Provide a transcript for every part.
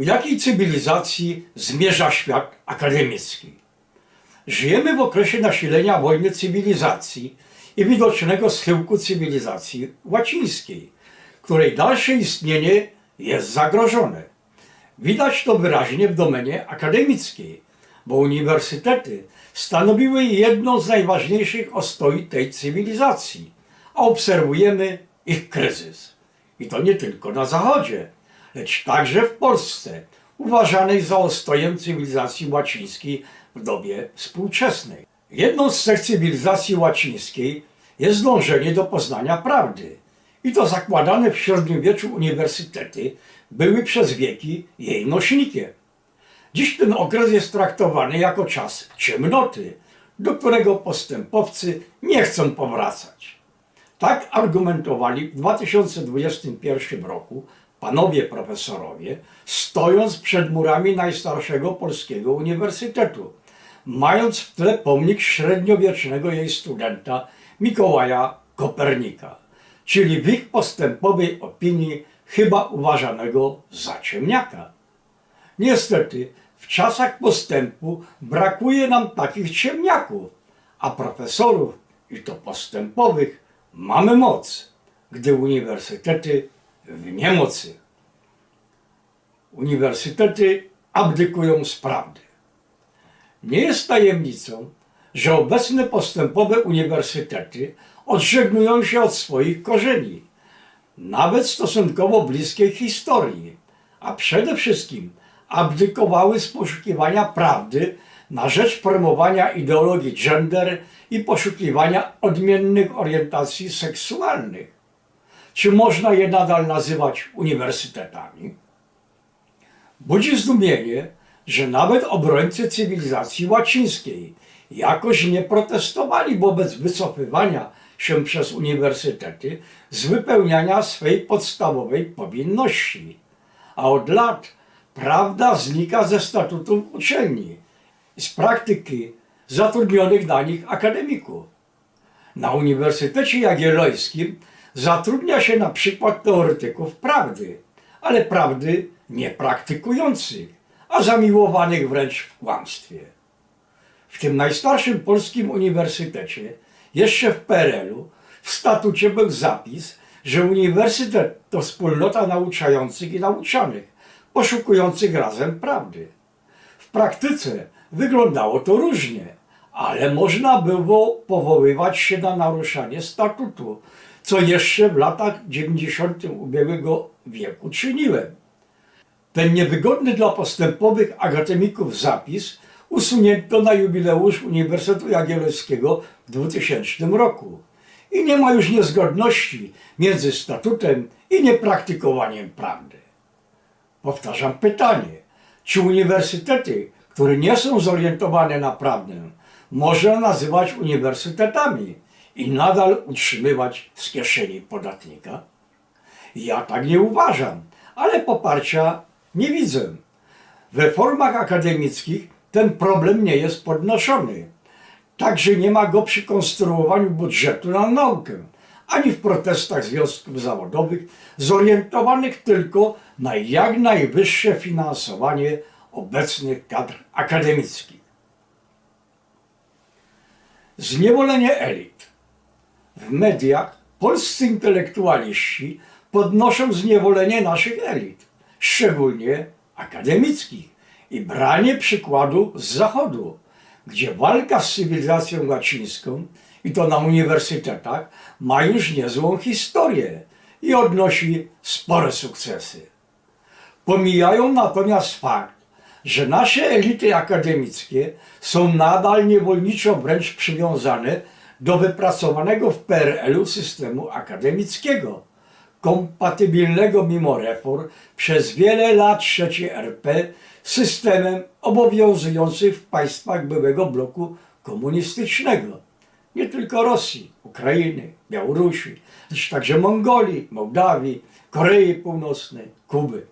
ku jakiej cywilizacji zmierza świat akademicki. Żyjemy w okresie nasilenia wojny cywilizacji i widocznego schyłku cywilizacji łacińskiej, której dalsze istnienie jest zagrożone. Widać to wyraźnie w domenie akademickiej, bo uniwersytety stanowiły jedną z najważniejszych ostoi tej cywilizacji, a obserwujemy ich kryzys. I to nie tylko na Zachodzie, lecz także w Polsce, uważanej za ostojem cywilizacji łacińskiej w dobie współczesnej. Jedną z cech cywilizacji łacińskiej jest dążenie do poznania prawdy. I to zakładane w średniowieczu uniwersytety były przez wieki jej nośnikiem. Dziś ten okres jest traktowany jako czas ciemnoty, do którego postępowcy nie chcą powracać. Tak argumentowali w 2021 roku panowie profesorowie, stojąc przed murami najstarszego polskiego uniwersytetu, mając w tle pomnik średniowiecznego jej studenta Mikołaja Kopernika, czyli w ich postępowej opinii chyba uważanego za ciemniaka. Niestety, w czasach postępu brakuje nam takich ciemniaków, a profesorów, i to postępowych, mamy moc, gdy uniwersytety w niemocy. Uniwersytety abdykują z prawdy. Nie jest tajemnicą, że obecne postępowe uniwersytety odżegnują się od swoich korzeni, nawet stosunkowo bliskiej historii, a przede wszystkim abdykowały z poszukiwania prawdy na rzecz promowania ideologii gender i poszukiwania odmiennych orientacji seksualnych. Czy można je nadal nazywać uniwersytetami? Budzi zdumienie, że nawet obrońcy cywilizacji łacińskiej jakoś nie protestowali wobec wycofywania się przez uniwersytety z wypełniania swej podstawowej powinności. A od lat prawda znika ze statutów uczelni z praktyki zatrudnionych na nich akademików. Na Uniwersytecie Jagiellońskim zatrudnia się na przykład teoretyków prawdy, ale prawdy niepraktykujących, a zamiłowanych wręcz w kłamstwie. W tym najstarszym polskim uniwersytecie, jeszcze w PRL-u, w statucie był zapis, że uniwersytet to wspólnota nauczających i nauczanych, poszukujących razem prawdy. W praktyce wyglądało to różnie, ale można było powoływać się na naruszanie statutu, co jeszcze w latach 90. ubiegłego wieku czyniłem. Ten niewygodny dla postępowych akademików zapis usunięto na jubileusz Uniwersytetu Jagiellońskiego w 2000 roku. I nie ma już niezgodności między statutem i niepraktykowaniem prawdy. Powtarzam pytanie, czy uniwersytety, które nie są zorientowane na prawdę, można nazywać uniwersytetami i nadal utrzymywać z kieszeni podatnika? Ja tak nie uważam, ale poparcia nie widzę. W reformach akademickich ten problem nie jest podnoszony. Także nie ma go przy konstruowaniu budżetu na naukę, ani w protestach związków zawodowych, zorientowanych tylko na jak najwyższe finansowanie obecnych kadr akademickich. Zniewolenie elit. W mediach polscy intelektualiści podnoszą zniewolenie naszych elit, szczególnie akademickich, i branie przykładu z Zachodu, gdzie walka z cywilizacją łacińską, i to na uniwersytetach, ma już niezłą historię i odnosi spore sukcesy. Pomijają natomiast fakt, że nasze elity akademickie są nadal niewolniczo wręcz przywiązane do wypracowanego w PRL-u systemu akademickiego, kompatybilnego mimo reform przez wiele lat III RP systemem obowiązującym w państwach byłego bloku komunistycznego. Nie tylko Rosji, Ukrainy, Białorusi, lecz także Mongolii, Mołdawii, Korei Północnej, Kuby.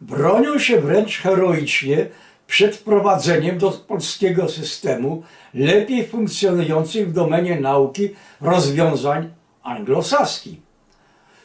Bronią się wręcz heroicznie przed wprowadzeniem do polskiego systemu lepiej funkcjonujących w domenie nauki rozwiązań anglosaskich.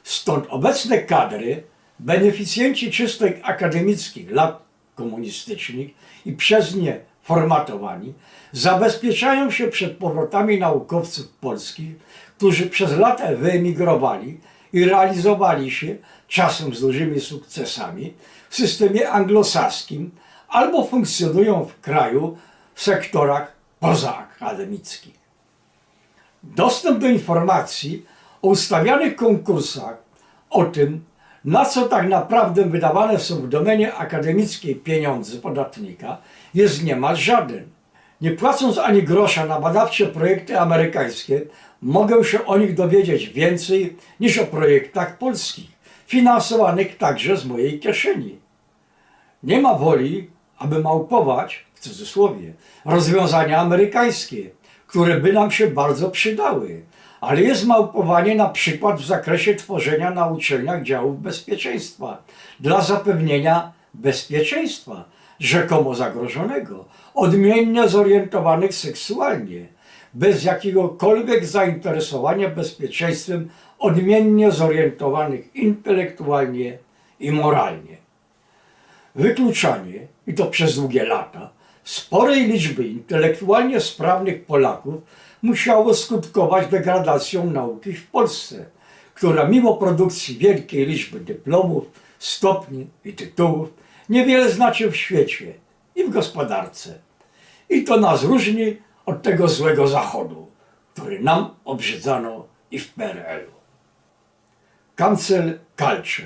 Stąd obecne kadry Beneficjenci czystek akademickich lat komunistycznych i przez nie formatowani zabezpieczają się przed powrotami naukowców polskich, którzy przez lata wyemigrowali i realizowali się, czasem z dużymi sukcesami, systemie anglosaskim albo funkcjonują w kraju w sektorach pozaakademickich. Dostęp do informacji o ustawianych konkursach, o tym, na co tak naprawdę wydawane są w domenie akademickiej pieniądze podatnika, jest niemal żaden. Nie płacąc ani grosza na badawcze projekty amerykańskie, mogę się o nich dowiedzieć więcej niż o projektach polskich, finansowanych także z mojej kieszeni. Nie ma woli, aby małpować, w cudzysłowie, rozwiązania amerykańskie, które by nam się bardzo przydały, ale jest małpowanie na przykład w zakresie tworzenia na uczelniach działów bezpieczeństwa dla zapewnienia bezpieczeństwa rzekomo zagrożonego, odmiennie zorientowanych seksualnie, bez jakiegokolwiek zainteresowania bezpieczeństwem odmiennie zorientowanych intelektualnie i moralnie. Wykluczanie, i to przez długie lata, sporej liczby intelektualnie sprawnych Polaków musiało skutkować degradacją nauki w Polsce, która mimo produkcji wielkiej liczby dyplomów, stopni i tytułów niewiele znaczy w świecie i w gospodarce. I to nas różni od tego złego zachodu, który nam obrzydzano i w PRL-u. Kancel Kalcze.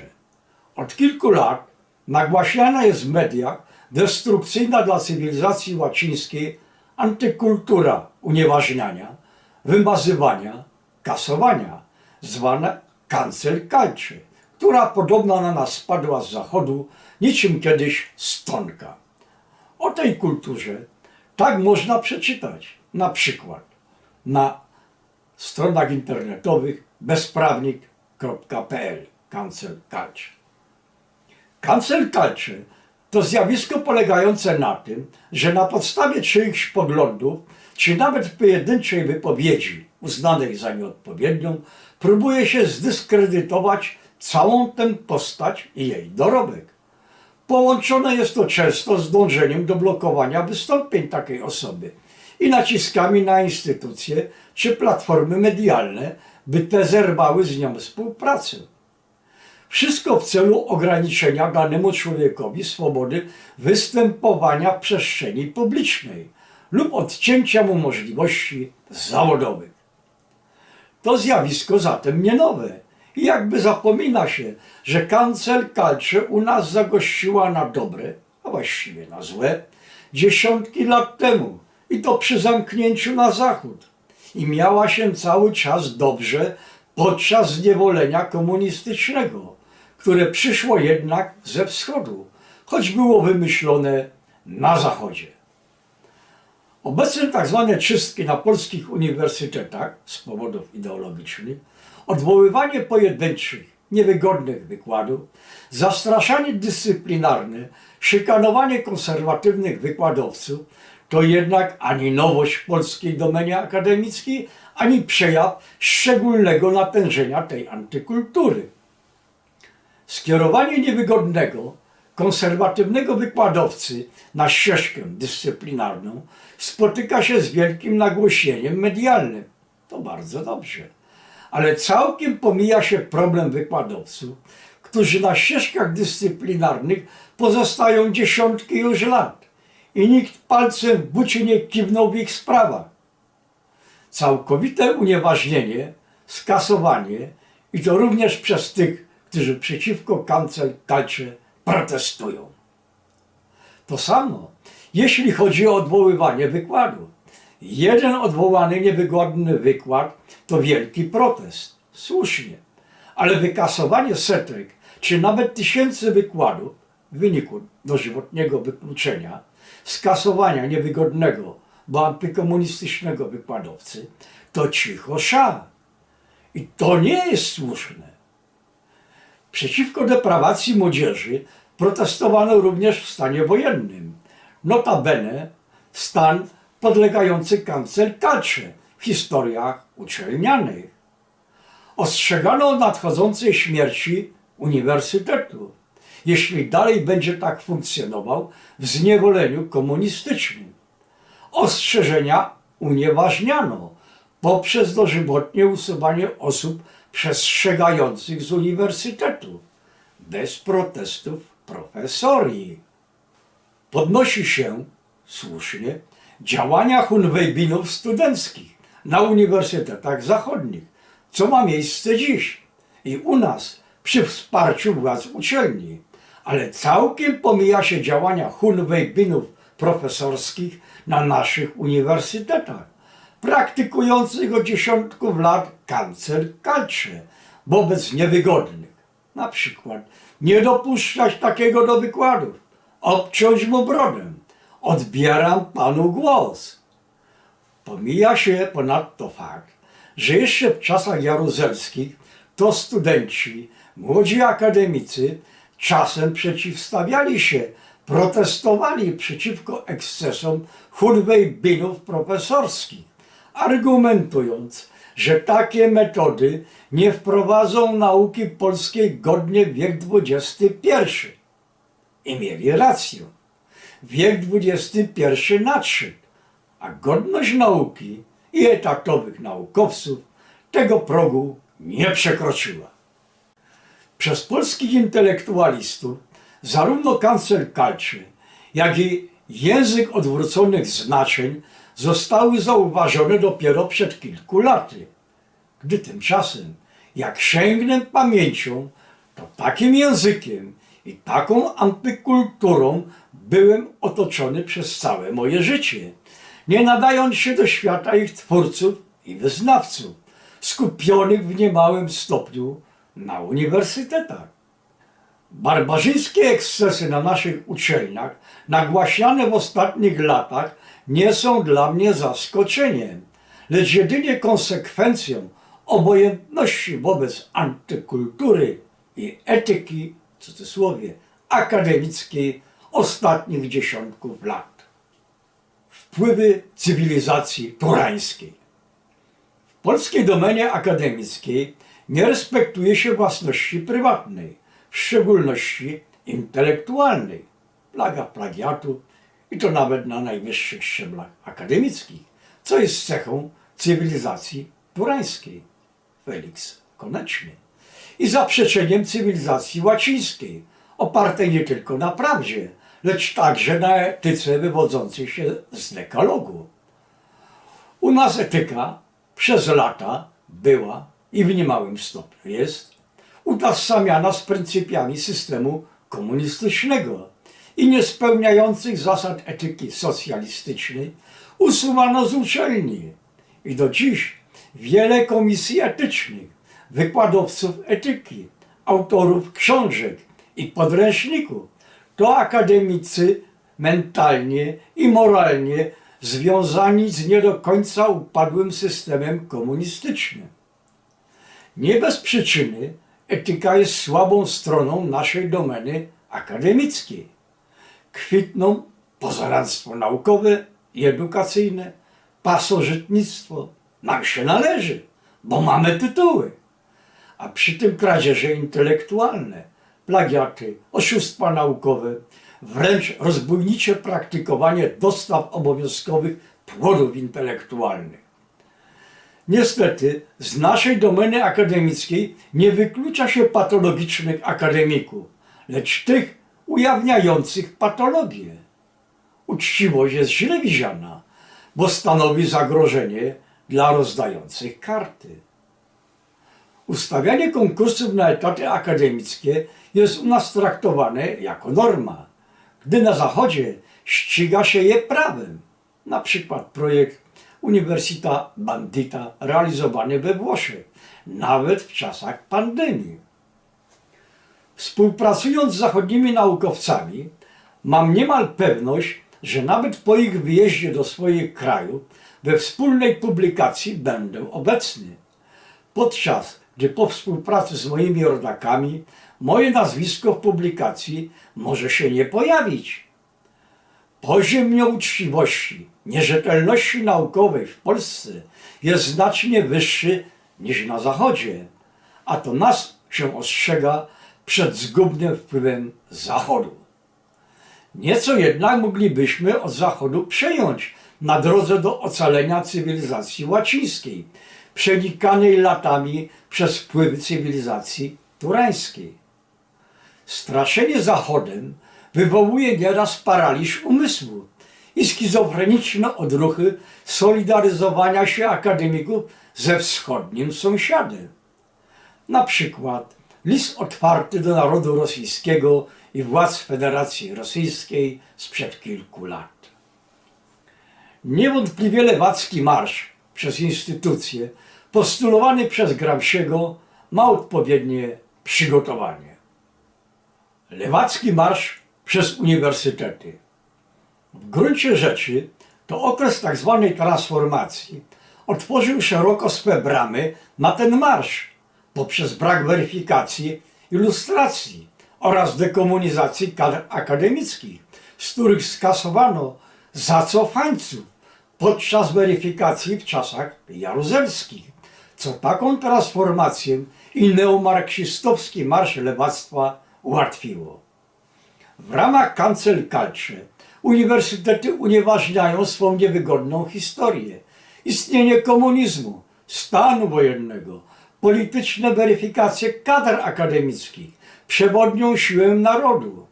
Od kilku lat nagłaśniana jest w mediach destrukcyjna dla cywilizacji łacińskiej antykultura unieważniania, wymazywania, kasowania, zwana cancel culture, która podobna na nas spadła z zachodu niczym kiedyś stonka. O tej kulturze tak można przeczytać na przykład na stronach internetowych bezprawnik.pl cancel culture. Cancel culture to zjawisko polegające na tym, że na podstawie czyichś poglądów, czy nawet pojedynczej wypowiedzi uznanej za nieodpowiednią, próbuje się zdyskredytować całą tę postać i jej dorobek. Połączone jest to często z dążeniem do blokowania wystąpień takiej osoby i naciskami na instytucje czy platformy medialne, by te zerwały z nią współpracę. Wszystko w celu ograniczenia danemu człowiekowi swobody występowania w przestrzeni publicznej lub odcięcia mu możliwości zawodowych. To zjawisko zatem nie nowe i jakby zapomina się, że kancel Kalcze u nas zagościła na dobre, a właściwie na złe, dziesiątki lat temu i to przy zamknięciu na zachód. I miała się cały czas dobrze podczas zniewolenia komunistycznego, które przyszło jednak ze wschodu, choć było wymyślone na zachodzie. Obecne tak zwane czystki na polskich uniwersytetach z powodów ideologicznych, odwoływanie pojedynczych, niewygodnych wykładów, zastraszanie dyscyplinarne, szykanowanie konserwatywnych wykładowców to jednak ani nowość w polskiej domenie akademickiej, ani przejaw szczególnego natężenia tej antykultury. Skierowanie niewygodnego, konserwatywnego wykładowcy na ścieżkę dyscyplinarną spotyka się z wielkim nagłośnieniem medialnym. To bardzo dobrze. Ale całkiem pomija się problem wykładowców, którzy na ścieżkach dyscyplinarnych pozostają dziesiątki już lat i nikt palcem w bucie nie kiwnął w ich sprawach. Całkowite unieważnienie, skasowanie i to również przez tych, którzy przeciwko kancel Kalcze protestują. To samo, jeśli chodzi o odwoływanie wykładu. Jeden odwołany niewygodny wykład to wielki protest. Słusznie. Ale wykasowanie setek, czy nawet tysięcy wykładów w wyniku dożywotniego wykluczenia, skasowania niewygodnego, bo antykomunistycznego wykładowcy, to cicho sza. I to nie jest słuszne. Przeciwko deprawacji młodzieży protestowano również w stanie wojennym. Notabene stan podlegający kancel Kalcze w historiach uczelnianych. Ostrzegano o nadchodzącej śmierci uniwersytetu, jeśli dalej będzie tak funkcjonował w zniewoleniu komunistycznym. Ostrzeżenia unieważniano poprzez dożywotnie usuwanie osób przestrzegających z uniwersytetu bez protestów profesorii. Podnosi się słusznie działania hunwejbinów studenckich na uniwersytetach zachodnich, co ma miejsce dziś i u nas przy wsparciu władz uczelni, ale całkiem pomija się działania hunwejbinów profesorskich na naszych uniwersytetach, praktykujących od dziesiątków lat cancer culture wobec niewygodnych. Na przykład nie dopuszczać takiego do wykładów, obciąć mu brodę, odbieram panu głos. Pomija się ponadto fakt, że jeszcze w czasach jaruzelskich to studenci, młodzi akademicy czasem przeciwstawiali się, protestowali przeciwko ekscesom hunwejbinów profesorskich, argumentując, że takie metody nie wprowadzą nauki polskiej godnie wiek XXI. I mieli rację. Wiek XXI nadszedł, a godność nauki i etatowych naukowców tego progu nie przekroczyła. Przez polskich intelektualistów zarówno cancel culture, jak i język odwróconych znaczeń zostały zauważone dopiero przed kilku laty, gdy tymczasem, jak sięgnę pamięcią, to takim językiem i taką antykulturą byłem otoczony przez całe moje życie, nie nadając się do świata ich twórców i wyznawców, skupionych w niemałym stopniu na uniwersytetach. Barbarzyńskie ekscesy na naszych uczelniach, nagłaśniane w ostatnich latach, nie są dla mnie zaskoczeniem, lecz jedynie konsekwencją obojętności wobec antykultury i etyki, w cudzysłowie, akademickiej ostatnich dziesiątków lat. Wpływy cywilizacji turańskiej. W polskiej domenie akademickiej nie respektuje się własności prywatnej, w szczególności intelektualnej. Plaga plagiatu i to nawet na najwyższych szczeblach akademickich, co jest cechą cywilizacji turańskiej. Felix Koneczny. I zaprzeczeniem cywilizacji łacińskiej, opartej nie tylko na prawdzie, lecz także na etyce wywodzącej się z dekalogu. U nas etyka przez lata była i w niemałym stopniu jest utożsamiana z pryncypiami systemu komunistycznego i niespełniających zasad etyki socjalistycznej usuwano z uczelni. I do dziś wiele komisji etycznych, wykładowców etyki, autorów książek i podręczników to akademicy mentalnie i moralnie związani z nie do końca upadłym systemem komunistycznym. Nie bez przyczyny etyka jest słabą stroną naszej domeny akademickiej. Kwitną pozaranstwo naukowe i edukacyjne, pasożytnictwo. Nam się należy, bo mamy tytuły. A przy tym kradzieże intelektualne, plagiaty, oszustwa naukowe, wręcz rozbójnicze praktykowanie dostaw obowiązkowych płodów intelektualnych. Niestety, z naszej domeny akademickiej nie wyklucza się patologicznych akademików, lecz tych ujawniających patologię. Uczciwość jest źle widziana, bo stanowi zagrożenie dla rozdających karty. Ustawianie konkursów na etaty akademickie jest u nas traktowane jako norma, gdy na Zachodzie ściga się je prawem. Na przykład projekt Uniwersita Bandita realizowany we Włoszech, nawet w czasach pandemii. Współpracując z zachodnimi naukowcami, mam niemal pewność, że nawet po ich wyjeździe do swoich krajów we wspólnej publikacji będę obecny. Podczas gdy po współpracy z moimi rodakami moje nazwisko w publikacji może się nie pojawić. Poziom nieuczciwości, nierzetelności naukowej w Polsce jest znacznie wyższy niż na Zachodzie, a to nas się ostrzega przed zgubnym wpływem Zachodu. Nieco jednak moglibyśmy od Zachodu przejąć na drodze do ocalenia cywilizacji łacińskiej, przenikanej latami przez wpływy cywilizacji turańskiej. Straszenie Zachodem wywołuje nieraz paraliż umysłu i schizofreniczne odruchy solidaryzowania się akademików ze wschodnim sąsiadem. Na przykład list otwarty do narodu rosyjskiego i władz Federacji Rosyjskiej sprzed kilku lat. Niewątpliwie lewacki marsz przez instytucje postulowany przez Gramsciego ma odpowiednie przygotowanie. Lewacki marsz przez uniwersytety. W gruncie rzeczy to okres tzw. transformacji otworzył szeroko swe bramy na ten marsz poprzez brak weryfikacji ilustracji oraz dekomunizacji kadr akademickich, z których skasowano zacofańców podczas weryfikacji w czasach jaruzelskich, co taką transformację i neomarksistowski marsz lewactwa ułatwiło. W ramach cancel culture uniwersytety unieważniają swą niewygodną historię, istnienie komunizmu, stanu wojennego, polityczne weryfikacje kadr akademickich, przewodnią siłę narodu.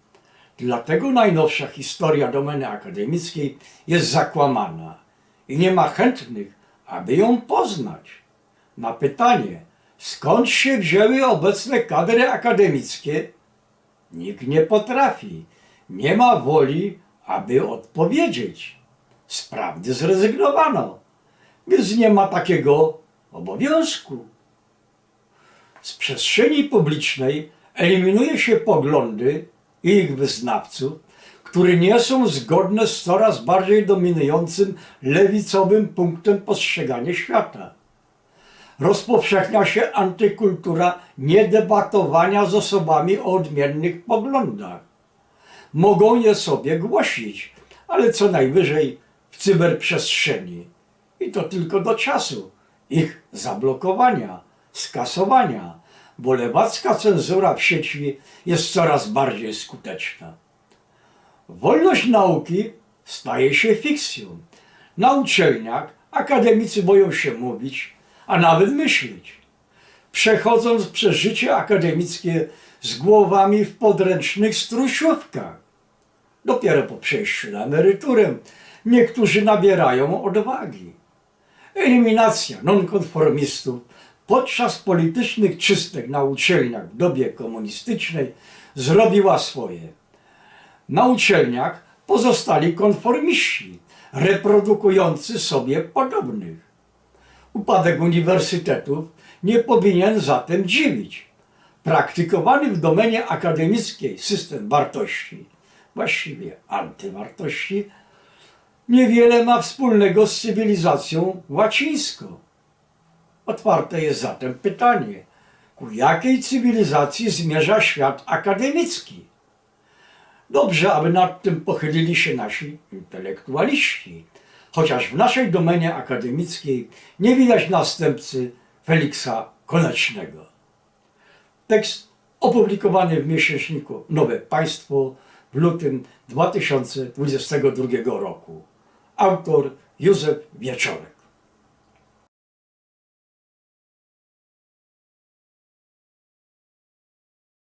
Dlatego najnowsza historia domeny akademickiej jest zakłamana i nie ma chętnych, aby ją poznać. Na pytanie, skąd się wzięły obecne kadry akademickie, nikt nie potrafi, nie ma woli, aby odpowiedzieć. Z prawdy zrezygnowano, więc nie ma takiego obowiązku. Z przestrzeni publicznej eliminuje się poglądy i ich wyznawców, które nie są zgodne z coraz bardziej dominującym lewicowym punktem postrzegania świata. Rozpowszechnia się antykultura niedebatowania z osobami o odmiennych poglądach. Mogą je sobie głosić, ale co najwyżej w cyberprzestrzeni. I to tylko do czasu ich zablokowania, skasowania, bo lewacka cenzura w sieci jest coraz bardziej skuteczna. Wolność nauki staje się fikcją. Na uczelniach akademicy boją się mówić, a nawet myśleć. Przechodząc przez życie akademickie z głowami w podręcznych strusiówkach. Dopiero po przejściu na emeryturę niektórzy nabierają odwagi. Eliminacja nonkonformistów podczas politycznych czystek na uczelniach w dobie komunistycznej zrobiła swoje. Na uczelniach pozostali konformiści, reprodukujący sobie podobnych. Upadek uniwersytetów nie powinien zatem dziwić. Praktykowany w domenie akademickiej system wartości, właściwie antywartości, niewiele ma wspólnego z cywilizacją łacińską. Otwarte jest zatem pytanie, ku jakiej cywilizacji zmierza świat akademicki? Dobrze, aby nad tym pochylili się nasi intelektualiści, chociaż w naszej domenie akademickiej nie widać następcy Feliksa Konecznego. Tekst opublikowany w miesięczniku Nowe Państwo w lutym 2022 roku. Autor Józef Wieczorek.